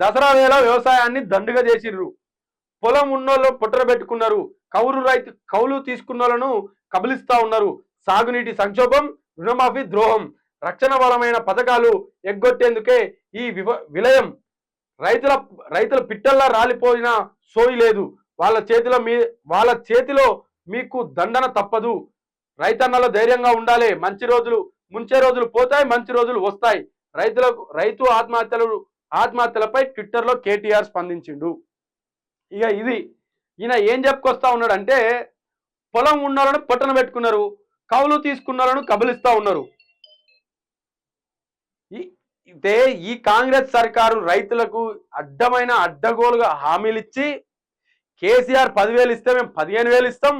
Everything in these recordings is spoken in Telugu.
దసరా వేళ వ్యవసాయాన్ని దండుగా చేసిర్రు. పొలం ఉన్నోళ్ళు పుట్ర పెట్టుకున్నారు. కౌలు రైతు కౌలు తీసుకున్నోళ్ళను కబలిస్తా ఉన్నారు. సాగునీటి సంక్షోభం రుణమాఫీ ద్రోహం రక్షణ బలమైన పథకాలు ఎగ్గొట్టేందుకే ఈ వివ విలయం. రైతుల రైతుల పిట్టల్లా రాలిపోయిన సోయి లేదు. వాళ్ళ చేతిలో మీ వాళ్ళ చేతిలో మీకు దండన తప్పదు. రైతన్నలో ధైర్యంగా ఉండాలి. మంచి రోజులు ముంచే రోజులు పోతాయి మంచి రోజులు వస్తాయి. రైతులకు రైతు ఆత్మహత్యలు ఆత్మహత్యలపై ట్విట్టర్లో కేటీఆర్ స్పందించిండు. ఇక ఇది ఈయన ఏం చెప్పుకొస్తా ఉన్నాడు అంటే పొలం ఉన్నోళ్ళను పొట్టన పెట్టుకున్నారు కౌలు తీసుకున్నోళ్ళను కబలిస్తా ఉన్నారు. ఈ- ఇదే ఈ కాంగ్రెస్ సర్కారు రైతులకు అడ్డమైన అడ్డగోలుగా హామీలు ఇచ్చి కేసీఆర్ పదివేలు ఇస్తే మేము పదిహేను వేలు ఇస్తాం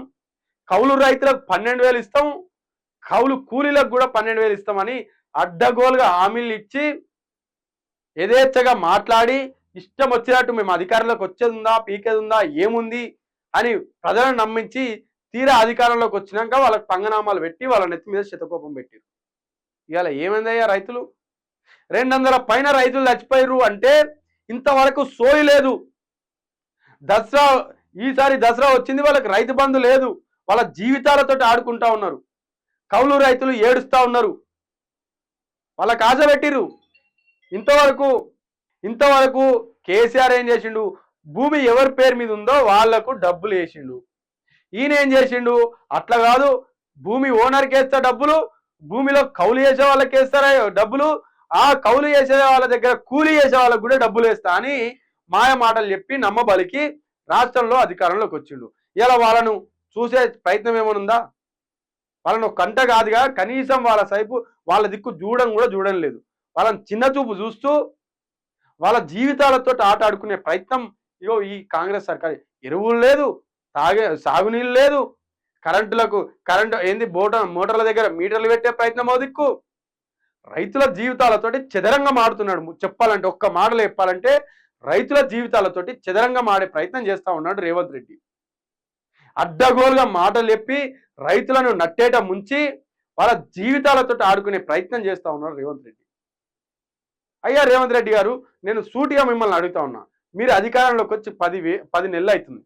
కౌలు రైతులకు పన్నెండు వేలు ఇస్తాం కౌలు కూలీలకు కూడా పన్నెండు వేలు ఇస్తామని అడ్డగోలుగా హామీలు ఇచ్చి యథేచ్ఛగా మాట్లాడి ఇష్టం వచ్చినట్టు మేము అధికారంలోకి వచ్చేది ఉందా పీకేది ఉందా ఏముంది అని ప్రజలను నమ్మించి తీరా అధికారంలోకి వచ్చినాక వాళ్ళకి పంగనామాలు పెట్టి వాళ్ళ నెత్తి మీద శతకోపం పెట్టారు. ఇవాళ ఏమైందయ్యా రైతులు? రెండు వందల పైన రైతులు చచ్చిపోయారు అంటే ఇంతవరకు సోయి లేదు. దసరా ఈసారి దసరా వచ్చింది వాళ్ళకి రైతు బంధు లేదు. వాళ్ళ జీవితాలతో ఆడుకుంటా ఉన్నారు. కౌలు రైతులు ఏడుస్తూ ఉన్నారు. వాళ్ళకి ఆశ పెట్టిరు ఇంతవరకు ఇంతవరకు కేసీఆర్ ఏం చేసిండు? భూమి ఎవరి పేరు మీద ఉందో వాళ్ళకు డబ్బులు వేసిండు. ఈయన ఏం చేసిండు? అట్లా కాదు భూమి ఓనర్కి వేస్తా డబ్బులు భూమిలో కౌలు చేసే వాళ్ళకి వేస్తారా డబ్బులు? ఆ కౌలు చేసే వాళ్ళ దగ్గర కూలీ చేసే వాళ్ళకి కూడా డబ్బులు వేస్తా అని మాయ మాటలు చెప్పి నమ్మబలికి రాష్ట్రంలో అధికారంలోకి వచ్చిండు. ఇలా వాళ్ళను చూసే ప్రయత్నం ఏమైనా ఉందా వాళ్ళను కంట కాదుగా కనీసం వాళ్ళ సైపు వాళ్ళ దిక్కు చూడడం కూడా చూడడం లేదు. వాళ్ళని చిన్న చూపు చూస్తూ వాళ్ళ జీవితాలతో ఆట ఆడుకునే ప్రయత్నం ఇగో ఈ కాంగ్రెస్ సర్కార్. ఎరువులు లేదు తాగే సాగునీళ్ళు లేదు కరెంటులకు కరెంటు ఏంది బోట మోటార్ల దగ్గర మీటర్లు పెట్టే ప్రయత్నం దిక్కు. రైతుల జీవితాలతోటి చదరంగం ఆడుతున్నాడు. చెప్పాలంటే ఒక్క మాటలు చెప్పాలంటే రైతుల జీవితాలతోటి చదరంగం ఆడే ప్రయత్నం చేస్తా ఉన్నాడు రేవంత్ రెడ్డి. అడ్డగోలుగా మాటలు చెప్పి రైతులను నట్టేట ముంచి వాళ్ళ జీవితాలతో ఆడుకునే ప్రయత్నం చేస్తా ఉన్నాడు రేవంత్ రెడ్డి. అయ్యా రేవంత్ రెడ్డి గారు నేను సూటిగా మిమ్మల్ని అడుగుతా ఉన్నా. మీరు అధికారంలోకి వచ్చి పది వే పది నెలలు అవుతుంది.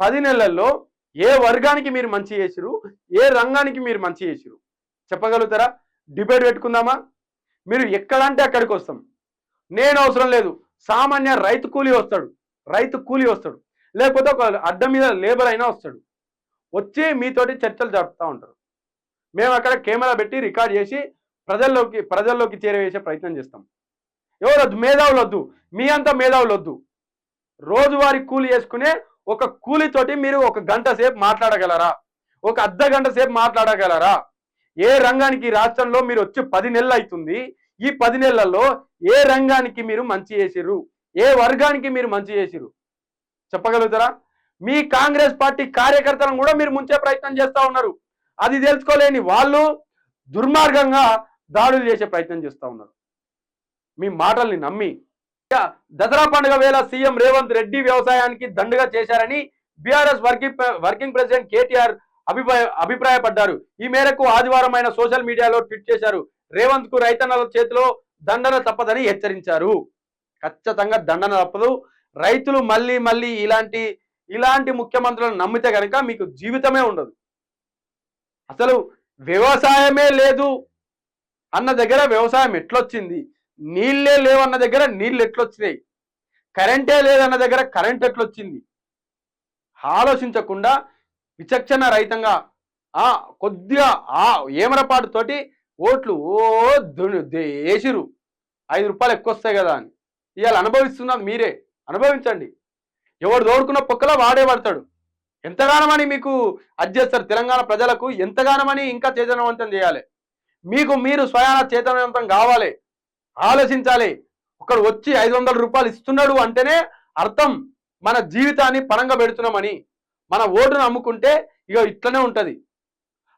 పది నెలల్లో ఏ వర్గానికి మీరు మంచి చేసిరు ఏ రంగానికి మీరు మంచి చేసిరు చెప్పగలుగుతారా? డిబేట్ పెట్టుకుందామా? మీరు ఎక్కడంటే అక్కడికి వస్తాం. నేను అవసరం లేదు. సామాన్య రైతు కూలీ వస్తాడు. రైతు కూలీ వస్తాడు. లేకపోతే ఒక అడ్డం మీద లేబర్ అయినా వస్తాడు. వచ్చి మీతోటి చర్చలు జరుపుతూ ఉంటారు. మేము అక్కడ కెమెరా పెట్టి రికార్డ్ చేసి ప్రజల్లోకి ప్రజల్లోకి చేరవేసే ప్రయత్నం చేస్తాం. ఎవరు వద్దు మేధావులు వద్దు మీ అంతా మేధావులు వద్దు రోజువారీ కూలి చేసుకునే ఒక కూలితోటి మీరు ఒక గంట సేపు మాట్లాడగలరా? ఒక అర్ధ గంట సేపు మాట్లాడగలరా? ఏ రంగానికి రాష్ట్రంలో మీరు వచ్చి పది నెలలు అవుతుంది ఈ పది నెలల్లో ఏ రంగానికి మీరు మంచి చేసిర్రు? ఏ వర్గానికి మీరు మంచి చేసిర్రు? చెప్పగలుగుతారా? మీ కాంగ్రెస్ పార్టీ కార్యకర్తలను కూడా మీరు ముంచే ప్రయత్నం చేస్తూ ఉన్నారు. అది తెలుసుకోలేని వాళ్ళు దుర్మార్గంగా దాడులు చేసే ప్రయత్నం చేస్తూ ఉన్నారు. మీ మాటల్ని నమ్మి. దసరా పండుగ వేళ సీఎం రేవంత్ రెడ్డి వ్యవసాయానికి దండుగా చేశారని BRS working working president KTR అభిప్రాయ అభిప్రాయపడ్డారు. ఈ మేరకు ఆదివారం ఆయన సోషల్ మీడియాలో ట్వీట్ చేశారు. రేవంత్కు రైతన్నల చేతిలో దండన తప్పదని హెచ్చరించారు. ఖచ్చితంగా దండన తప్పదు. రైతులు మళ్ళీ మళ్ళీ ఇలాంటి ఇలాంటి ముఖ్యమంత్రులను నమ్మితే కనుక మీకు జీవితమే ఉండదు. అసలు వ్యవసాయమే లేదు. అన్న దగ్గర వ్యవసాయం ఎట్లొచ్చింది? నీళ్ళే లేవన్న దగ్గర నీళ్ళు ఎట్లొచ్చినాయి? కరెంటే లేదన్న దగ్గర కరెంట్ ఎట్లొచ్చింది? ఆలోచించకుండా విచక్షణ రహితంగా ఆ కొద్దిగా ఆ ఏమరపాటుతోటి ఓట్లు ఓ దు- దే- వేసిరు ఐదు రూపాయలు ఎక్కువ వస్తాయి కదా అని. ఇవాళ అనుభవిస్తున్నది మీరే అనుభవించండి. ఎవడు దోడుకున్న పొక్కలో వాడే పడతాడు. ఎంతగానమని మీకు అధ్యస్తారు తెలంగాణ ప్రజలకు ఎంతగానమని ఇంకా చైతన్యవంతం చేయాలి. మీకు మీరు స్వయాన చైతన్యవంతం కావాలి. ఆలోచించాలి. ఒకడు వచ్చి ఐదు వందల రూపాయలు ఇస్తున్నాడు అంటేనే అర్థం మన జీవితాన్ని పరంగా పెడుతున్నామని. మన ఓటును అమ్ముకుంటే ఇక ఇట్లనే ఉంటుంది.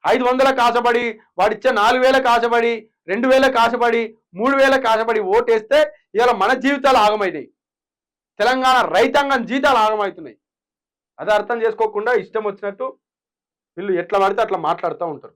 ఐదు వందలకు ఆశపడి వాడిచ్చే నాలుగు వేలకు ఆశపడి రెండు వేలకు ఆశపడి మూడు వేలకు ఆశపడి ఓటేస్తే ఇవాళ మన జీవితాలు ఆగమవుతాయి తెలంగాణ రైతాంగం జీతాలు ఆగమవుతున్నాయి అది అర్థం చేసుకోకుండా ఇష్టం వచ్చినట్టు వీళ్ళు ఎట్లా పడితే అట్లా మాట్లాడుతూ ఉంటారు.